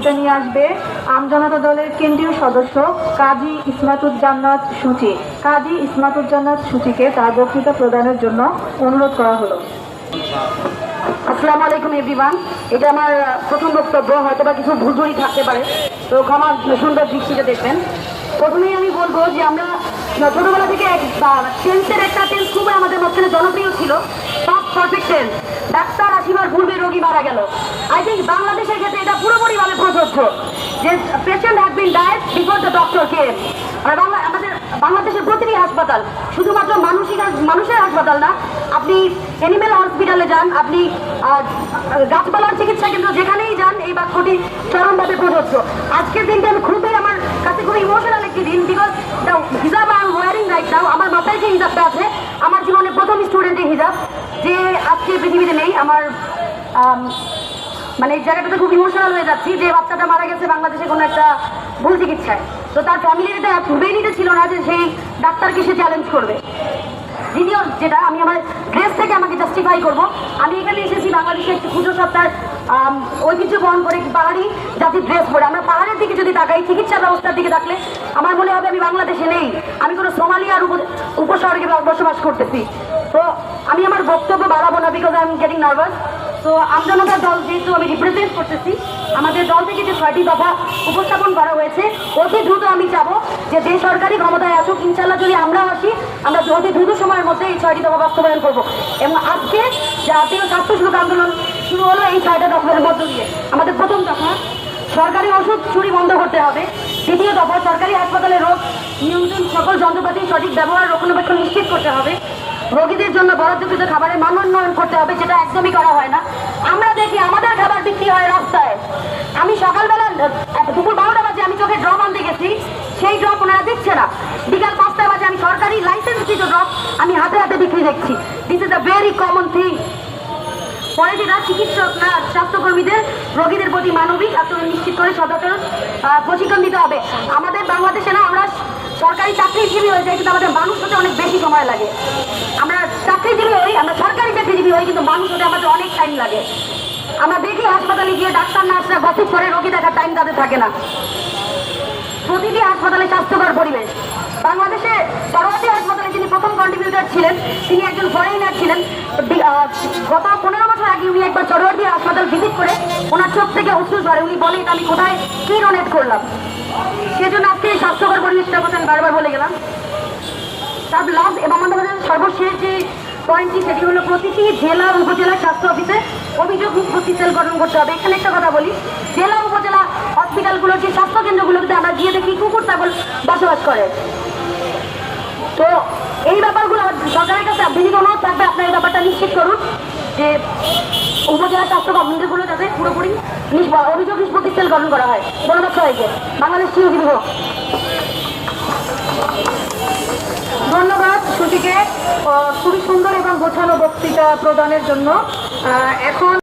বক্তৃতা নিয়ে আসবে আমজনতা দলের কেন্দ্রীয় সদস্য কাজী ইসমাতুজ্জান্নাত সূচি। কাজী ইসমাতুজ্জান্নাত সূচিকে তার বক্তৃতা প্রদানের জন্য অনুরোধ করা হলো। আসসালামু আলাইকুম এভরিওয়ান এটা আমার প্রথম বক্তব্য হয়তো বা কিছু ভুল ত্রুটি থাকতে পারে। তো ক্ষমা সুন্দর দৃষ্টিতে দেখবেন। প্রথমেই আমি বলব যে আমরা ছোটোবেলা থেকে টেন্সের একটা টেন্স খুবই আমাদের মধ্যে জনপ্রিয় ছিল সব পারফেক্ট টেন্স ডাক্তার আসিবার পূর্বে রোগী মারা গেল। আই থিঙ্ক বাংলাদেশের ক্ষেত্রে এটা পুরোপুরিভাবে প্রযোজ্য যে patient has been died before the doctor কে আমাদের বাংলাদেশের প্রতিটি হাসপাতাল, শুধুমাত্র মানসিক মানুষের হাসপাতাল না, আপনি অ্যানিমেল হসপিটালে যান, আপনি গাছপালার চিকিৎসা কেন্দ্র যেখানেই যান, এই বাক্যটি চরমভাবে প্রযোজ্য। আজকের দিনটা আমি খুবই আমার কাছে খুব ইমোশনাল একটি দিন because the hijab I am wearing right now আমার মাথায় যে হিজাবটা আছে আমার জীবনে প্রথম স্টুডেন্টের হিজাব যে আজকে পৃথিবীতে নেই আমার মানে এই জায়গাটাতে খুব ইমোশনাল হয়ে যাচ্ছি যে বাচ্চাটা মারা গেছে বাংলাদেশে কোনো একটা ভুল চিকিৎসায়। তো তার ফ্যামিলির এটা ভেবেই ছিল না যে সেই ডাক্তারকে সে চ্যালেঞ্জ করবে। দ্বিতীয় যেটা আমি আমার ড্রেস থেকে আমাকে জাস্টিফাই করব। আমি এখানে এসেছি বাংলাদেশের একটি পুজো সপ্তাহের আম, ঐতিহ্য বহন করে পাহাড়ি জাতির ড্রেস পরে। আমরা পাহাড়ের দিকে যদি তাকাই চিকিৎসা ব্যবস্থার দিকে তাকলে আমার মনে হবে আমি বাংলাদেশে নেই। আমি কোনো বসবাস করতেছি। তো আমি আমার বক্তব্য বাড়াবো না because I am getting nervous তো আমজনতার দল যেহেতু আমি রিপ্রেজেন্ট করতেছি, আমাদের দল থেকে যে ছয়টি দফা উপস্থাপন করা হয়েছে, অতি দ্রুত আমি চাবো যে যে সরকারি ক্ষমতায় আসুক ইনশাল্লাহ যদি আমরা আসি, আমরা অতি দ্রুত সময়ের মধ্যে এই ছয়টি দফা বাস্তবায়ন করব। এবং আজকে জাতীয় স্বাস্থ্য সুরক্ষা আন্দোলন শুরু হলো এই ছয়টা দফার মধ্য দিয়ে। আমাদের প্রথম দফা, সরকারি ওষুধ চুরি বন্ধ করতে হবে। দ্বিতীয় দফা, সরকারি হাসপাতালে রোগ নিয়ন্ত্রণ সকল যন্ত্রপাতির সঠিক ব্যবহার রক্ষণাবেক্ষণ নিশ্চিত করতে হবে। রোগীদের জন্য বরাদ্দকৃত খাবারের মান উন্নয়ন করতে হবে যেটা একদমই করা হয় না। আমরা দেখি আমাদের খাবার বিক্রি হয় রাস্তায়। আমি সকালবেলা দুপুর বারোটা বাজে আমি চোখে ড্রপ আনতে গেছি সেই ড্রপ ওনারা দিচ্ছে না। বিকাল পাঁচটা বাজে আমি সরকারি লাইসেন্সকৃত ড্রপ আমি হাতে হাতে বিক্রি দেখছি। This is a very common thing পরে যেটা চিকিৎসক না স্বাস্থ্যকর্মীদের রোগীদের প্রতি মানবিক আচরণ নিশ্চিত করে আহ, প্রশিক্ষণ দিতে হবে। আমাদের বাংলাদেশে না আমরা সরকারি চাকরিজীবী হয়ে যাই কিন্তু আমাদের মানুষ হতে অনেক বেশি সময় লাগে। আমরা চাকরিজীবী হই, আমরা সরকারি চাকরিজীবী হই, কিন্তু মানুষ হতে আমাদের অনেক টাইম লাগে। আমরা দেখি হাসপাতালে গিয়ে ডাক্তার, নার্সরা গসিপ করে, রোগী দেখার টাইম তাদের থাকে না। প্রতিটি হাসপাতালে স্বাস্থ্যকর পরিবেশ। বাংলাদেশে সরকারি হাসপাতালে যিনি প্রথম কন্ট্রিবিউটার ছিলেন, তিনি একজন ফরেনার ছিলেন। গত পনেরো আগে উনি একবার চরোয়ার্দি হাসপাতাল ভিজিট করে ওনার চোখ থেকে অশ্রু ঝরে। উনি বলেন, আমি কোথায়? কি ডোনেট করলাম? সেজন্য আজকে এই স্বাস্থ্যকর পরিবেশটার কথা আমি বারবার বলে গেলাম। তার লাভ এবং আমাদের সর্বশেষ যে পয়েন্টটি সেটি হলো প্রতিটি জেলা উপজেলা স্বাস্থ্য অফিসে অভিযোগ মুক্তি সেল গঠন করতে হবে। এখানে একটা কথা বলি, জেলা উপজেলা হসপিটালগুলোর যে স্বাস্থ্য আমরা গিয়ে দেখি কুকুর, ছাগল বসবাস করে। তো এই ব্যাপারগুলো সরকারের কাছে বিনীত অনুরোধ থাকবে। আপনার এই ব্যাপারটা নিশ্চিত করুন। যে উপজেলা স্বাস্থ্য কমিটিগুলো যাতে পুরোপুরি অভিযোগ নিষ্পত্তি সেল গঠন করা হয়। ধন্যবাদ হয়েছে বাংলাদেশ চিরজীবী হোক ধন্যবাদ সুটিকে খুবই সুন্দর এবং গোছানো বক্তৃতা প্রদানের জন্য। এখন